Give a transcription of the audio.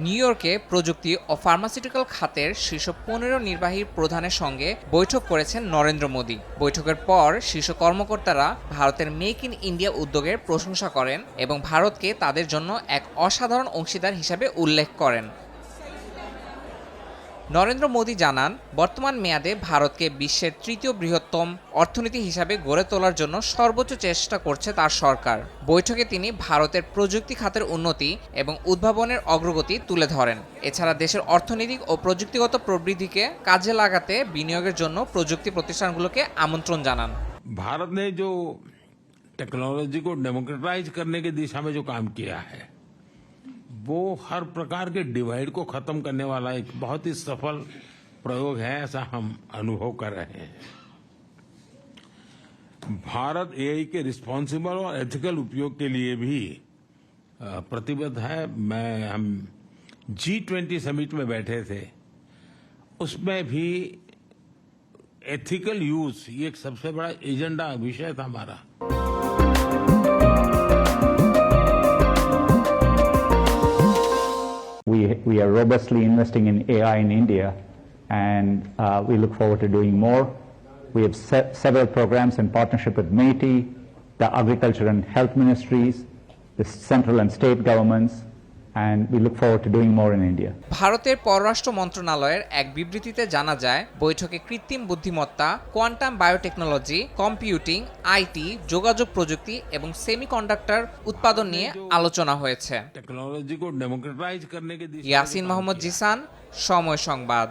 New ইয়র্কে প্রযুক্তি ও pharmaceutical খাতের শীর্ষ পনেরো নির্বাহী প্রধানের সঙ্গে বৈঠক করেছেন নরেন্দ্র মোদী। বৈঠকের পর শীর্ষ কর্মকর্তারা ভারতের মেক ইন ইন্ডিয়া উদ্যোগের প্রশংসা করেন এবং ভারতকে তাদের জন্য এক অসাধারণ অংশীদার হিসাবে উল্লেখ করেন। নরেন্দ্র মোদী জানান বর্তমান মেয়াদে ভারতকে বিশ্বের তৃতীয় বৃহত্তম অর্থনীতি হিসাবে গড়ে তোলার জন্য সর্বোচ্চ চেষ্টা করছে তার সরকার বৈঠকে তিনি ভারতের প্রযুক্তি খাতের উন্নতি এবং উদ্ভাবনের অগ্রগতি তুলে ধরেন এছাড়া দেশের অর্থনৈতিক ও প্রযুক্তিগত প্রবৃদ্ধিকে কাজে লাগাতে বিনিয়োগের জন্য প্রযুক্তি প্রতিষ্ঠানগুলোকে আমন্ত্রণ জানান भारत ने जो टेक्नोलॉजी को डेमोक्रेटाइज करने की दिशा में जो काम किया है वो हर प्रकार के डिवाइड को खत्म करने वाला एक बहुत ही सफल प्रयोग है, ऐसा हम अनुभव कर रहे हैं। भारत एआई के रिस्पॉन्सिबल और एथिकल उपयोग के लिए भी प्रतिबद्ध है। मैं, हम जी ट्वेंटी समिट में बैठे थे। उसमें भी एथिकल यूज़ ये एक सबसे बड़ा एजेंडा विषय था हमारा। We, we are robustly investing in AI in India, and uh, we look forward to doing more. We have se- several programs in partnership with METI, the Agriculture and Health Ministries, the central and state governments, ভারতের পররাষ্ট্র মন্ত্রণালয়ের এক বিবৃতিতে জানা যায় বৈঠকে কৃত্রিম বুদ্ধিমত্তা কোয়ান্টাম বায়োটেকনোলজি কম্পিউটিং আইটি যোগাযোগ প্রযুক্তি এবং সেমিকন্ডাক্টর উৎপাদন নিয়ে আলোচনা হয়েছে। ইয়াসিন মোহাম্মদ জিসান সময় সংবাদ।